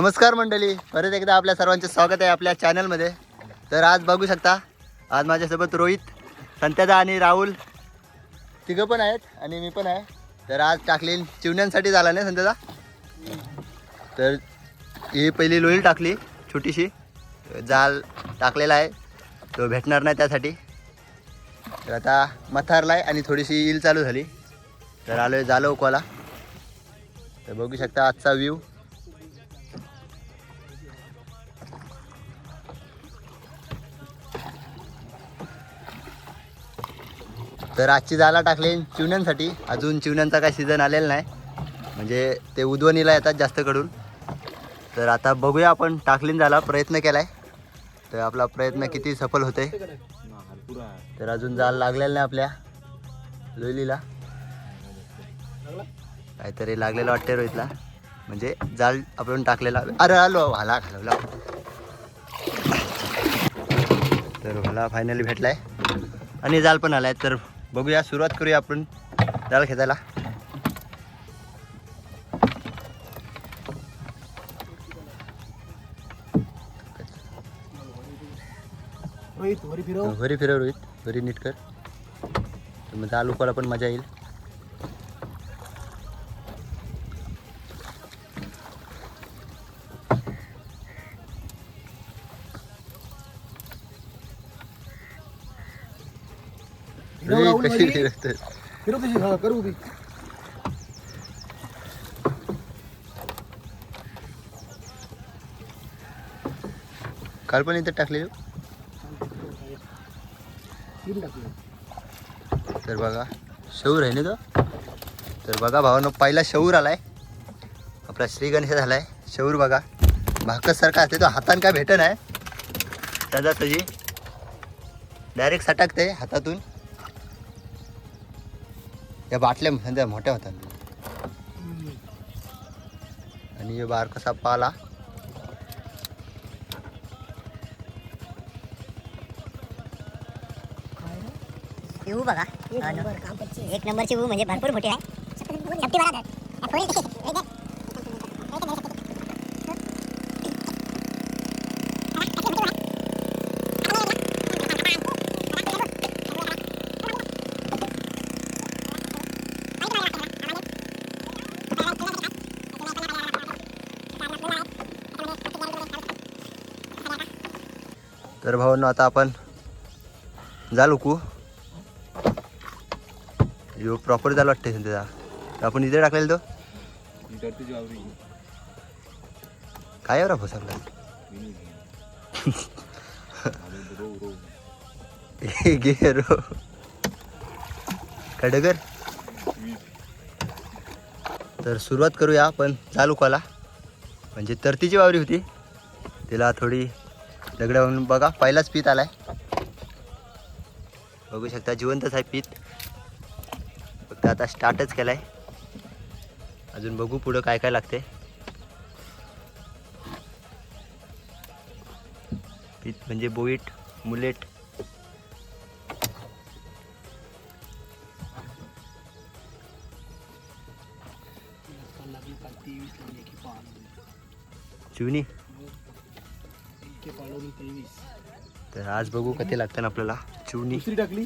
नमस्कार मंडळी. परत एकदा आपल्या सर्वांचे स्वागत आहे आपल्या चॅनलमध्ये. तर आज बघू शकता आज माझ्यासोबत रोहित संत्यादा आणि राहुल तिघं पण आहेत आणि मी पण आहे. तर आज टाकली चिवण्यांसाठी झाला नाही संत्यादा तर ही पहिली लोईल टाकली छोटीशी. जाल टाकलेला आहे. तो भेटणार नाही त्यासाठी. तर आता मथारला आहे आणि थोडीशी ईल चालू झाली. तर आलो आहे झालं उकवाला तर बघू शकता आजचा व्ह्यू तर आजची जाला टाकले चिवण्यांसाठी. अजून चिवण्यांचा काय सीझन आलेला नाही. म्हणजे ते उद्वनीला येतात जास्त कडून तर आता बघूया आपण टाकलीन झाला प्रयत्न केलाय. तर आपला प्रयत्न किती सफल होते तर अजून जाल लागलेला नाही आपल्या लोलीला काहीतरी लागलेलं वाटते रोहितला. म्हणजे जाल आपण टाकलेला. अरे आलो. भाला घालवला. तर भाला फायनली भेटलाय. आणि जाल पण आलाय. तर बघूया सुरुवात करूया आपण. जाल खेचायला. रोहित वरी फिरव. घरी फिरव रोहित. घरी नीट कर. मग उकवायला पण मजा येईल. फिरव कशी वरी. फिरवतोय? फिरव तुझी हा करू उभी. काल पण इथे टाकले तर बघा शौर आहे ना तो तर बघा भावानं पहिला शौर आलाय. आपला श्री गणेश झालाय. शौर बघा. भाकस सारखा असते तो हातान काय भेट नाही त्याचा तुझी. डायरेक्ट सटकते हातातून. या बाटल्या म्हणजे मोठ्या होतात आणि हे बार कसा पाला बघा हो. एक नंबरची व्यू म्हणजे भरपूर मोठी आहे तर. भावांनो आता आपण जाल उकू. यो प्रॉपर झाला वाटते त्याचा आपण इथे टाकलेला तो? काय एवढा भोसाकला घे रो. खडगर. तर सुरुवात करूया आपण चालू कला म्हणजे तरतीची वावरी होती. तिला थोडी दगडावरून बघा पहिलाच पीत आलाय. बघू शकता जिवंतच आहे पीत. फक्त आता स्टार्टच केलाय. अजून बघू पुढं काय काय लागते पीत म्हणजे बोईट मुलेट. शिवनी तर आज बघू कधी लागतं आपल्याला चिवणी. दुसरी टाकली.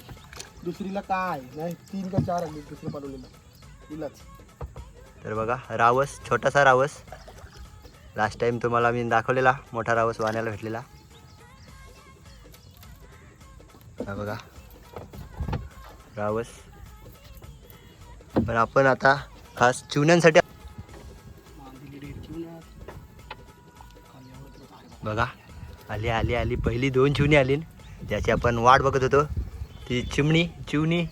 दुसरीला काय? नाही तीन का चार लागली दुसरं पाळवलेलं. तिलाच तर बघा रावस छोटासा रावस. लास्ट टाइम तुम्हाला मी दाखवलेला मोठा रावस वाण्याला भेटलेला. हा बघा. रावस. पण आपण आता खास चिवण्यांसाठी बघा. आली आली आली. पहिली दोन चिवणी आली. ज्याची आपण वाट बघत होतो ती चिमणी चिवणी.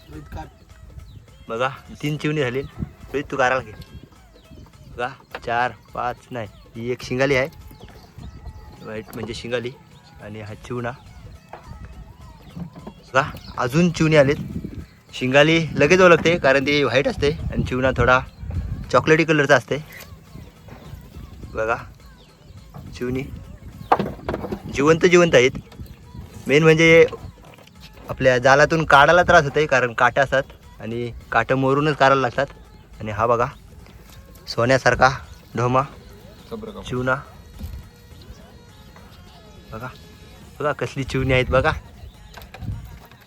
बघा तीन चिवणी झाली. रोहित तू काराला घे. बघा चार पाच नाही ही एक शिंगाली आहे. वाईट म्हणजे शिंगाली. आणि हा चिवणा. बघा अजून चिवणी आलीत. शिंगाली लगेच ओळखते कारण ती व्हाईट असते. आणि चिवणा थोडा चॉकलेटी कलरचा असते. बघा चिवणी. जिवंत जिवंत आहेत. मेन म्हणजे आपल्या जालातून काढायला त्रास होते कारण काट्या असतात आणि काटं मोरूनच काढायला लागतात. आणि हा बघा सोन्यासारखा ढोमा चिवणा बघा बघा कसली चिवणी आहेत बघा.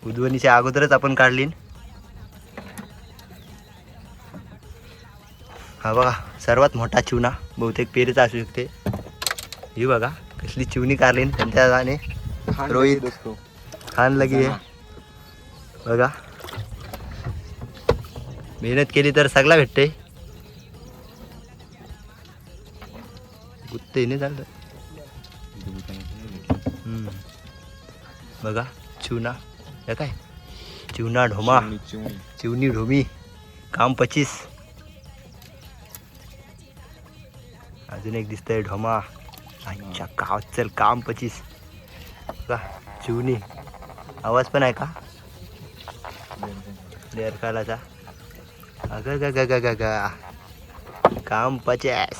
उद्वनीच्या अगोदरच आपण काढलीन. हा बघा सर्वात मोठा चिवणा बहुतेक पेरीचा असू शकते. ही बघा कसली चिवणी काढली त्यांच्या जाणे रोहित खान लगी आहे. बघा. मेहनत केली तर सगळा भेटते. गुत्ते नाही चाललं. बघा चिवणा. हे काय? चिवणा ढोमा. चिवणी ढोमी. काम पचीस. अजून एक दिसतंय ढोमा. अच्छा काव चल काम पचीस. बघा चिवणी आवाज पण आहे का? लेअर कालाचा अगं ग ग ग ग ग. काम पचेस.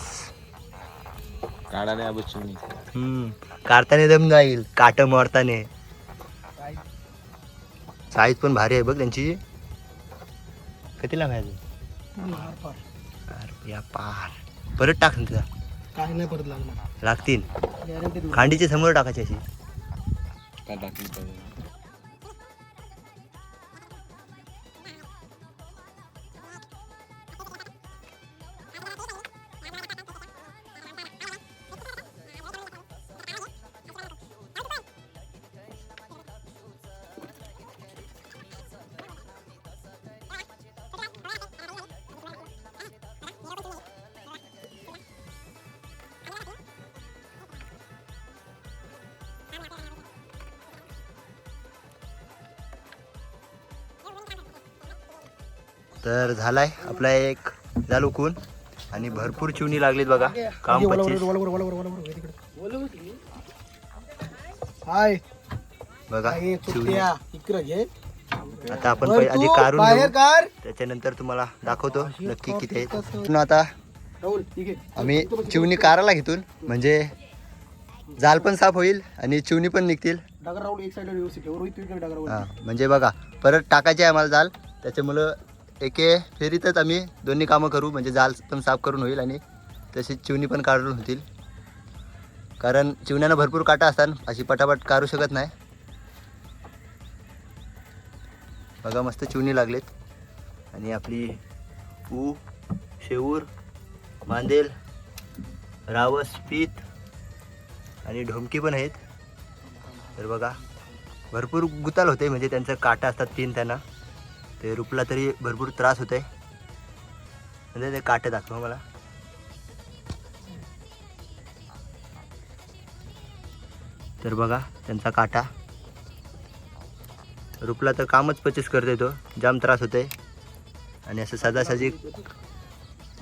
काढायला बच्चूनी हम्म. काढताना दम जाईल. काट मारताने साईज पण भारी आहे बघ त्यांची. कितीला हार पार. अरे या पार. परत टाक ना तुझा काही नाही परत लागणार लागतील. खांडीच्या समोर टाकायची अशी. काय टाकली? पाहिजे तर झालाय आपला एक झालो खून. आणि भरपूर चिवणी लागलीत बघा. काम. हाय. बघा चिवणी. आता आपण आधी काढून. काढ. त्याच्यानंतर तुम्हाला दाखवतो नक्की किती? म्हणून आता आहे. आम्ही चिवणी काराला घेतून म्हणजे जाल पण साफ होईल आणि चिवणी पण निघतील. म्हणजे बघा परत टाकायचे आहे आम्हाला जाल. त्याच्यामुळं एके फेरीतच आम्ही दोन्ही कामं करू म्हणजे जाल पण साफ करून होईल आणि तशीच चिवणी पण काढून होतील. कारण चिवण्यानं भरपूर काटा असतात अशी पटापट काढू शकत नाही. बघा मस्त चिवणी लागलेत. आणि आपली ऊ शेऊर मांदेल रावस पीत आणि ढोमकी पण आहेत. तर बघा भरपूर गुताल होते म्हणजे त्यांचं काटा असतात तीन त्यांना. ते रुपला तरी भरपूर त्रास होते म्हणजे ते काटे दाखवा मला. तर बघा त्यांचा काटा. रुपला तर कामच पचीस करते तो. जाम त्रास होते आणि असं सदासाजी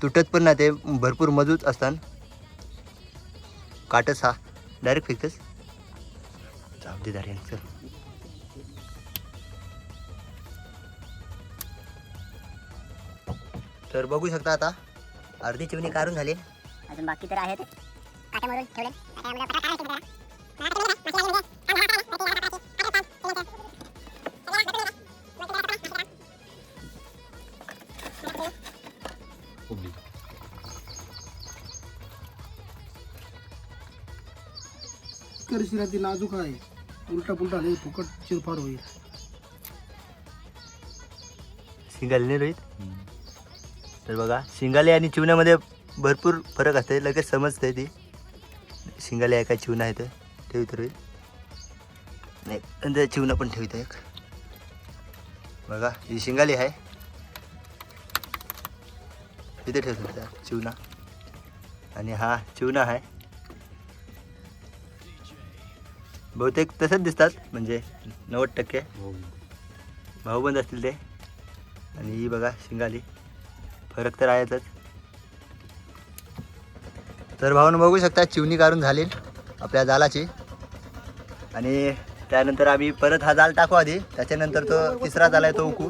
तुटत पण नाही ते भरपूर मजबूत असतात. काटच हा. डायरेक्ट फिकतच जाऊ दे दारे तर बघू शकता आता. अर्धी चिवणी काढून झाली. अजून बाकी तर आहेत. काटा मारून ठेवले. करशील ती नाजूक आहे. उलटा पुलटा लई फुकट चिरफाड होईल. शिंगाली रोहित? तर बघा शिंगाले आणि चिवण्यामध्ये भरपूर फरक असते. लगेच समजते ती. शिंगाले आहे काय चिवणा आहे ते ठेवित रोहित नाही आणि चिवणा पण ठेवित एक. बघा ही शिंगाली आहे. इथे ठेवतो त्या चिवणा. आणि हा चिवणा आहे. बहुतेक तसंच दिसतात म्हणजे नव्वद टक्के. भाऊबंद असतील ते. आणि ही बघा शिंगाली. फरक तर आहेतच. तर भाऊन बघू शकता चिवणी काढून झाली आपल्या जालाची. आणि त्यानंतर आम्ही परत हा जाल टाकू आधी. त्याच्यानंतर तो तिसरा जाल आहे तो उकू.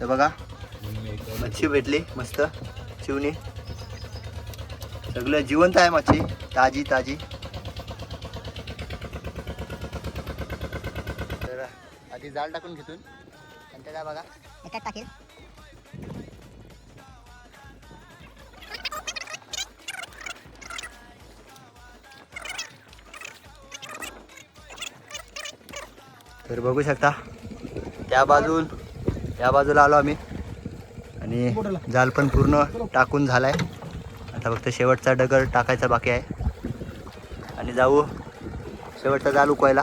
तर बघा मच्छी भेटली मस्त चिवणी. सगळं जिवंत आहे मच्छी ताजी ताजी. तर आधी जाल टाकून घेतून आणि त्याला बघा. टाकेल. तर बघू शकता. त्या बाजून या बाजूला आलो आम्ही. आणि जाल पण पूर्ण टाकून झालाय. आता फक्त शेवटचा डगर टाकायचा बाकी आहे. आणि जाऊ. शेवटचा जाल उकवायला.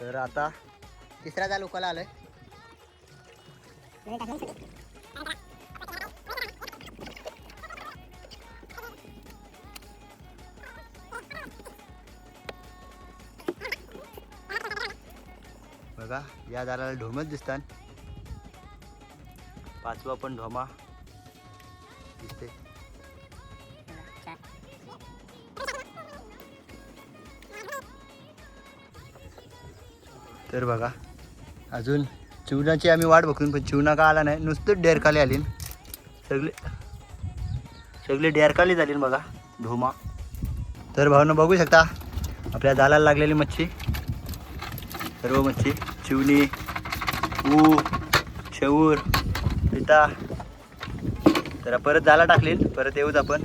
तर आता तिसरा जाल उकवायला आलोय. बघा या दाराला ढोमच दिसतात. पाचवा पण ढोमा दिसते तर बघा अजून चिवणाची आम्ही वाट बघून पण चिवणा का आला नाही नुसतं डेरकाली आली सगळे सगळे डेरकाली झाली बघा धोमा तर भावनं बघू शकता आपल्या जालाला लागलेली मच्छी. सर्व मच्छी चिवणी ऊ शेऊर पिता. तर परत जाला टाकलीन परत येऊच आपण.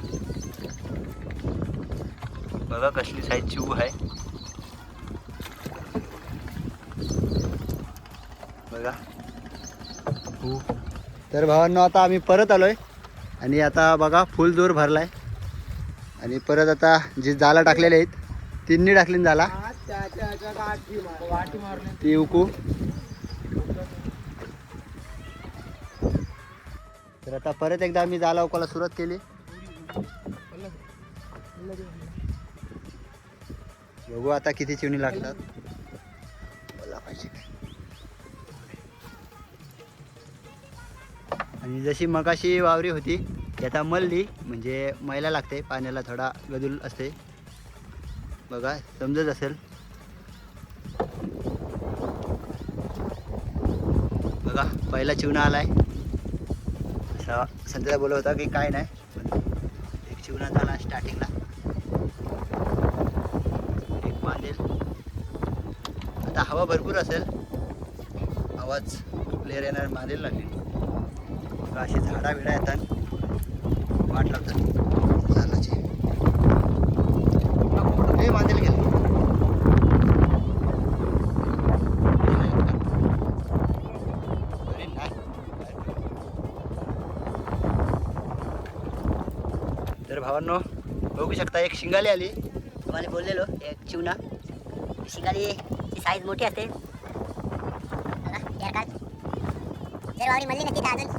बघा कसली साईजची ऊ आहे. बघा. ऊ. तर भावांनो आता आम्ही परत आलोय. आणि आता बघा फुल जोर भरलाय. आणि परत आता जे जाला टाकलेले आहेत तिन्ही टाकलीन जाला ते उकू. तर आता परत एकदा आम्ही जाला उकाला सुरुवात केली. बघू आता किती चिवणी लागतात. बोला पाहिजे. आणि जशी मगाशी वावरी होती त्याचा आता मल्ली म्हणजे मैला लागते पाण्याला थोडा गदूल असते. बघा समजत असेल. बघा पहिला चिवणा आहे असं संध्याला बोलत होता की काय नाही एक चिवणा झाला स्टार्टिंगला एक बांधेल आता हवा भरपूर असेल. आवाज क्लिअर येणार बांधेल लागेल. अशी झाडा बिडा येतात. वाट लावतात भावांनो बघू शकता एक शिंगाली आली. तुम्हाला बोललेलो एक चिवना शिंगाली साईज मोठी असते. बघा, यार काय ना अजून.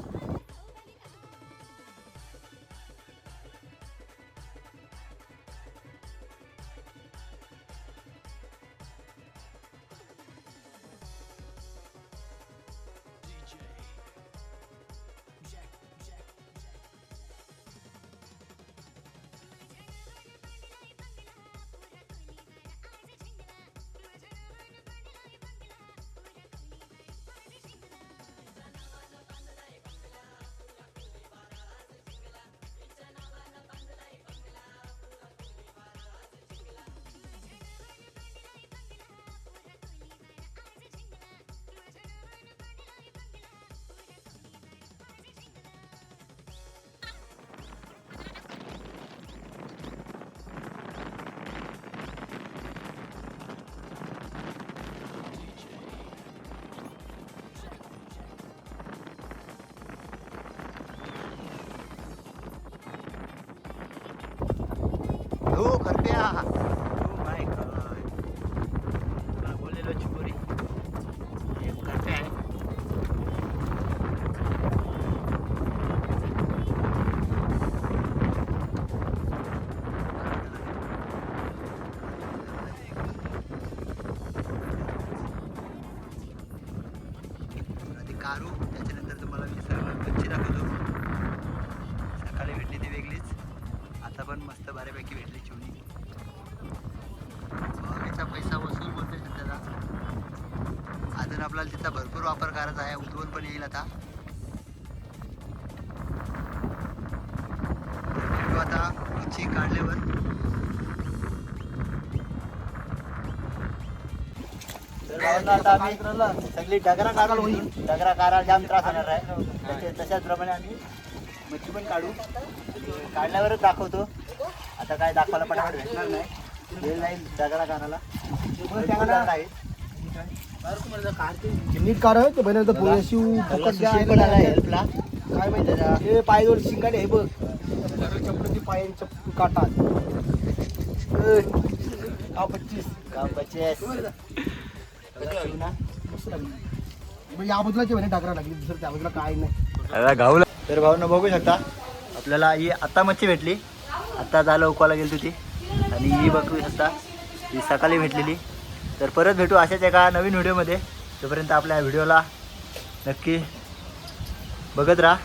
हो भरपूर आहे. उतरून पण येईल आता. आता मच्छी काढल्यावर. सगळी डगरा काढून होईल डगरा काढायला जाम त्रास होणार आहे. तशाच प्रमाणे आम्ही मच्छी पण काढू. काढल्यावरच दाखवतो. आता काय दाखवायला पटापट भेटणार नाही. वेळ जाईल दगडा काढायला. आहे नीट ते फुकट द्या आला हेल्पला काय माहिती हे शिंगाडे हे बघ. चपडती पायां चप्पू काटात पच्चीस काम पचेस मस्त लागली मग या म्हणे टाकरा लागली दुसरं त्या बाजूला काय नाही. गावला. तर भाऊनं बघू शकता आपल्याला ही आत्ता मच्छी भेटली. आत्ता झालं उकवायला गेली होती आणि ही बघू शकता ही सकाळी भेटलेली. तर परत भेटू अशाच एका नवीन व्हिडिओमध्ये. तोपर्यंत आपल्या व्हिडिओला नक्की बघत राहा.